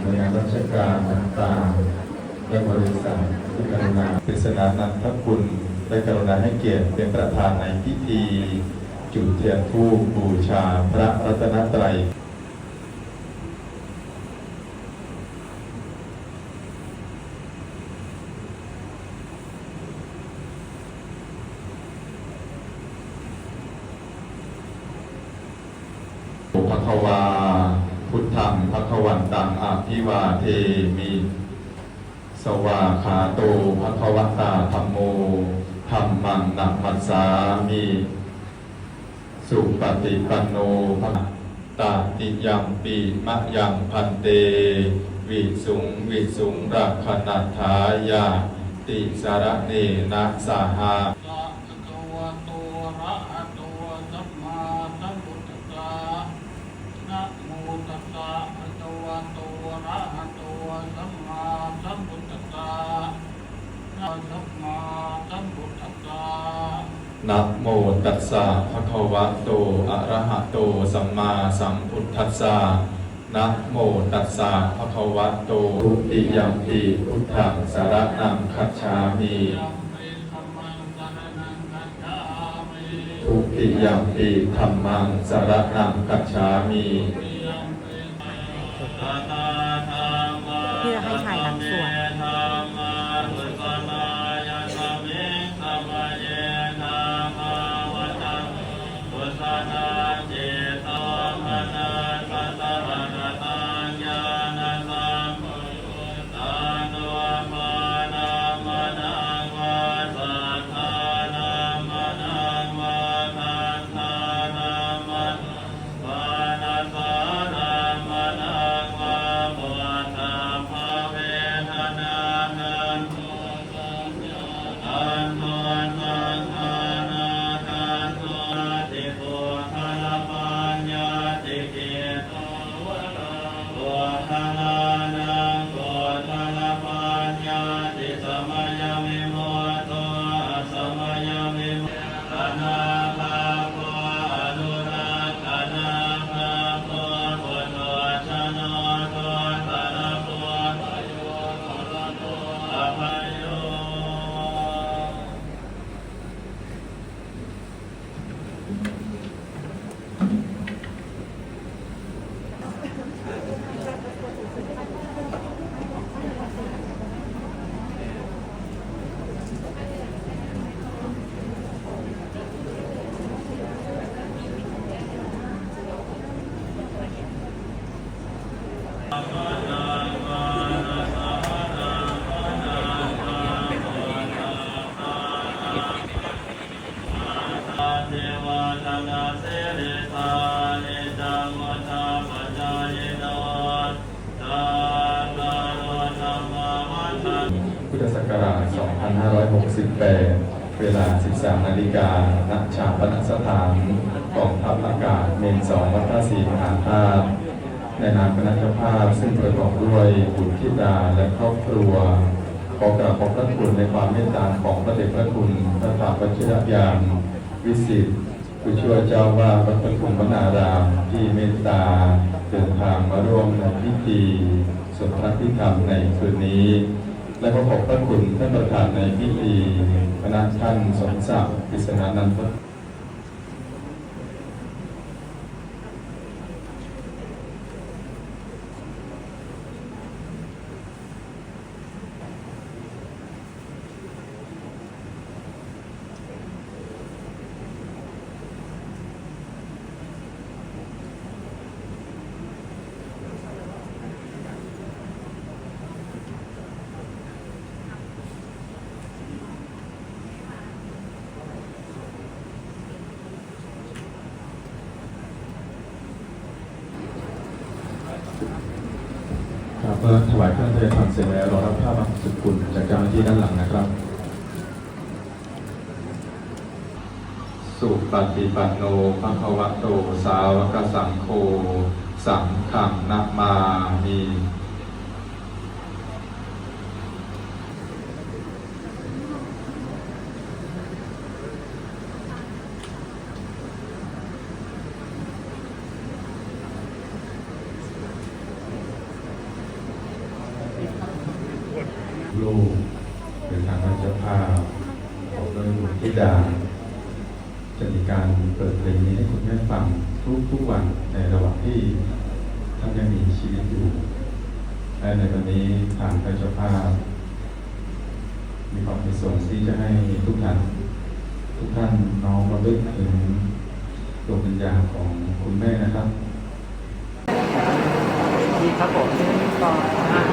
หน่วยงานราชการต่างๆและบริษัทที่กรุณาปริศนานันทคุณได้กรุณาให้เกียรติเป็นประธานในพิธี จุดเทียนธูปบูชาพระรัตนตรัยภควา พุทธังภควันตัง ภิวาเทมิ สวาขาโตภควตาธรรมโมธรรมังนัมมัสสามิ สุปฏิปันโนภะตาติยัมปีมะยังพันเต วิสุงวิสุงรักขณัทายาติสารเนนะสาหา ยะภะคะวะโตอะระหะโตสัมมาสัมพุทธัสสะนะโมตัสสะภะคะวะโตอะระหะโตสัมมาสัมพุทธัสสะนะสัมมาสัมพุทธัสสะ นะโมตัสสะภะคะวะโต อะระหะโต สัมมาสัมพุทธัสสะนะโมตัสสะภะคะวะโตทุติยัมปิพุทธังสารนังคัจฉามิยัมปิธัมมังสรณังคัจฉามิทุติยัมปิธัมมังสารนังคัจฉามิ ทวาทนาเสริธานิจังวัฏาปัญญายโนตาตารธรรมวัฏันพุทธศักราช 2568 เวลา 13 นาฬิกาณชาปนสถานกองทัพอากาศเมนสองวัดพระศรีมหาธาตุในนามคณะเจ้าภาพซึ่งประกอบด้วยบุตรธิดาและครอบครัวขอกราบขอบพระคุณในความเมตตาของพระเดชพระคุณพระถาปัจจยญาณ วิสิตผู้ช่วยเจ้าวาดวัดปทุมวนาราม ที่เมตตาเดินทางมาร่วมในพิธีสวดพระพิธรรมในคืนนี้ และขอขอบพระคุณท่านประธานในพิธีคณะท่านสมศักดิ์กิษณานันท์ มื่อถวายเครื่องเทศทำเสร็จแล้วรอรับผ้าบังสุกุลจากเจ้าหน้าที่ด้านหลังนะครับ สุปฏิปันโนภะควะโต สาวกสังโฆสังขังนมามี ธิดาจะมีการเปิดเพลงนี้ให้คุณแม่ฟังทุกทุกวันในระหว่างที่ท่านยังมีชีวิตอยู่และในวันนี้ทางพระเจ้าภาพ มีความประสงค์ที่จะให้ทุกท่านทุกท่านน้อมระลึกถึงดวงวิญญาณของคุณแม่นะครับดีครับผมต่อ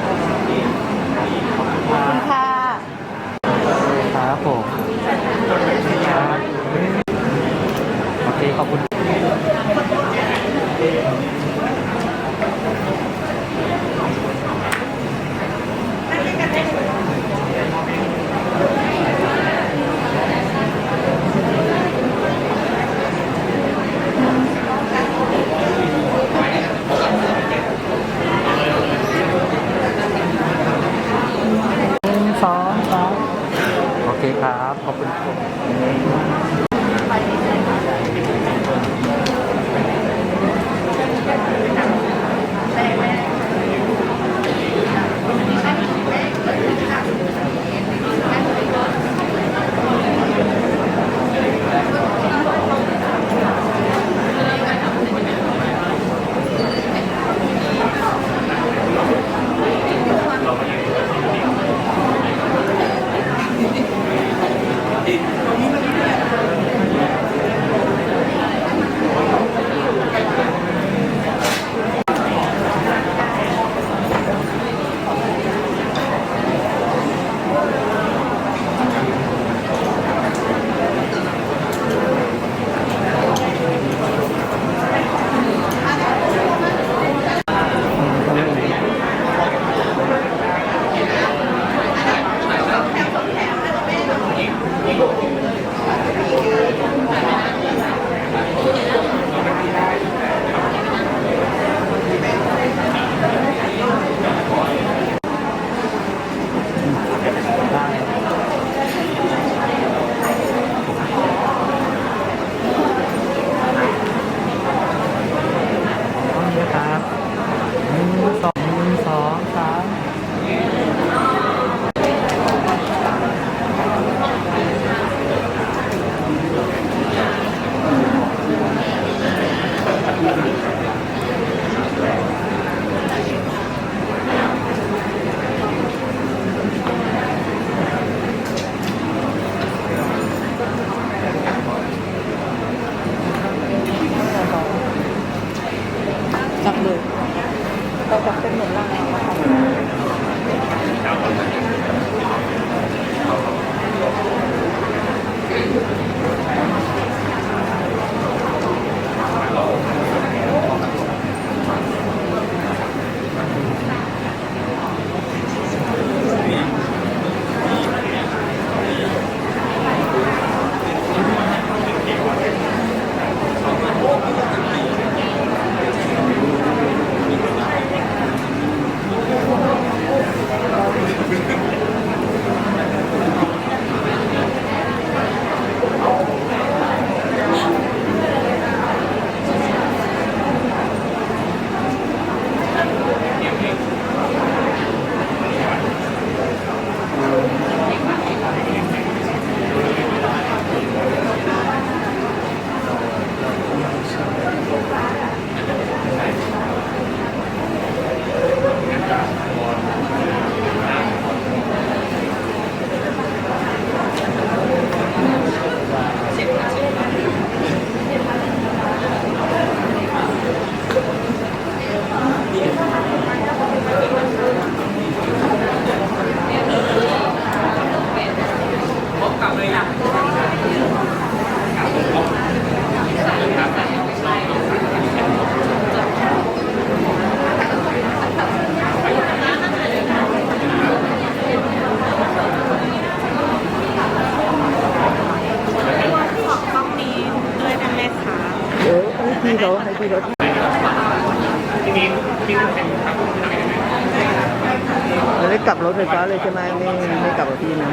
ถไฟฟ้าเลยใช่ไหมไม่ไม่กลับกับพี่นะ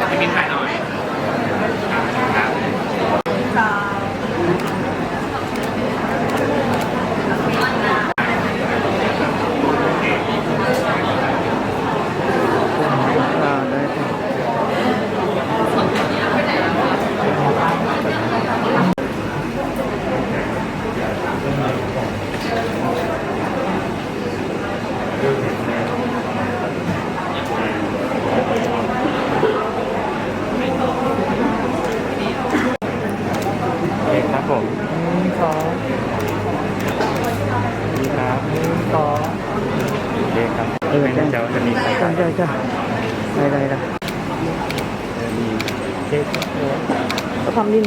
จะมีถ่าหน่อย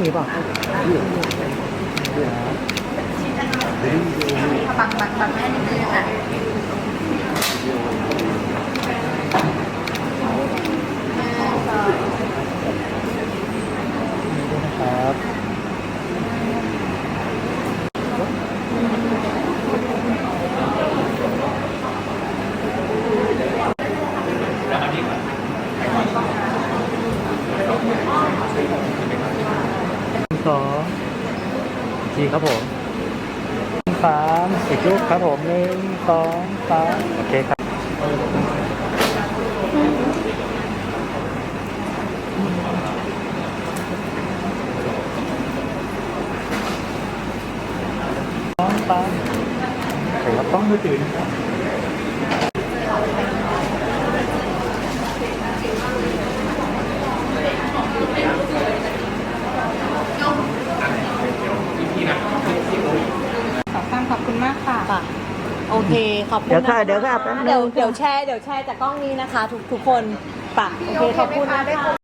มีป่ะปังปังปังแม่นิดนึงค่ะ สองทีครับผมสามอีกรูปครับผมหนึ่งสองสามโอเคครับต้องตามแต่ว่าต้องมือถือนะครับ ขอบคุณขอบคุณมากค่ะ ค่ะ โอเค ขอบคุณเดี๋ยวค่ะนเดี๋ยวค่ะแป๊บนึง เดี๋ยวเดี๋ยวแชร์เดี๋ยวแชร์จากกล้องนี้นะคะ ทุกทุกคนปะโอเค ขอบคุณนะคะ